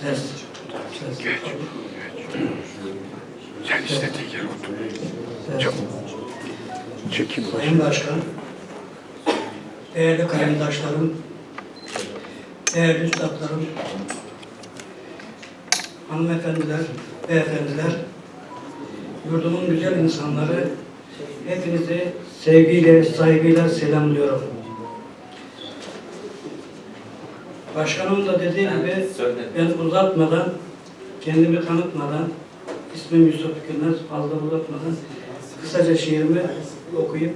Ses. Ses. Geç. Sen istediğin yere otur. Çabuk. Çekim başı. Sayın Başkan, değerli kayındaşlarım, değerli üstadlarım, hanımefendiler, beyefendiler, yurdumun güzel insanları, hepinizi sevgiyle, saygıyla selamlıyorum. Başkanım da dediği gibi ben uzatmadan, kendimi tanıtmadan, ismim Yusuf Gülmez, fazla uzatmadan kısaca şiirimi okuyup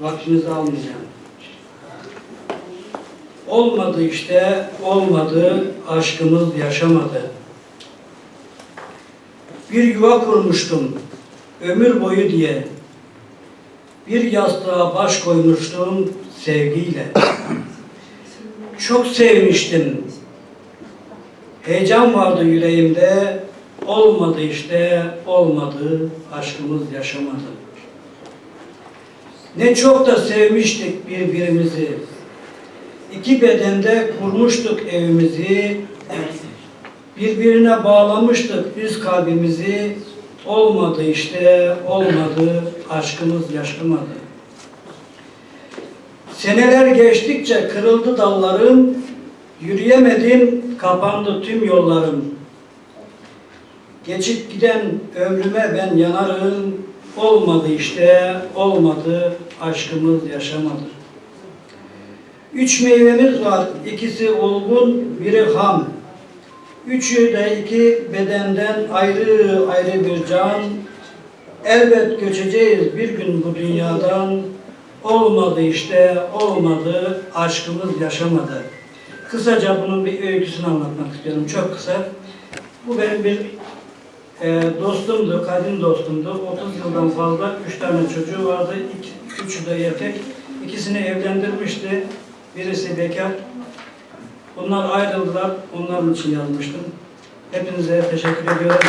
vaktinizi almayacağım. Olmadı işte, olmadı, aşkımız yaşamadı. Bir yuva kurmuştum, ömür boyu diye. Bir yastığa baş koymuştum sevgiyle. Çok sevmiştim. Heyecan vardı yüreğimde. Olmadı işte, olmadı, aşkımız yaşamadı. Ne çok da sevmiştik birbirimizi. İki bedende kurmuştuk evimizi. Birbirine bağlamıştık biz kalbimizi. Olmadı işte, olmadı, aşkımız yaşamadı. Seneler geçtikçe kırıldı dallarım, yürüyemedim, kapandı tüm yollarım. Geçip giden ömrüme ben yanarım, olmadı işte, olmadı, aşkımız yaşamadı. Üç meyvemiz var, ikisi olgun, biri ham. Üçü de iki bedenden ayrı ayrı bir can. Elbet göçeceğiz bir gün bu dünyadan. Olmadı işte, olmadı, aşkımız yaşamadı. Kısaca bunun bir öyküsünü anlatmak istiyorum, çok kısa. Bu benim bir e, dostumdu, kadim dostumdu. 30 yıldan fazla, üç tane çocuğu vardı, İki, üçü de erkek. İkisini evlendirmişti, birisi bekar. Bunlar ayrıldılar, onların için yazmıştım. Hepinize teşekkür ediyorum.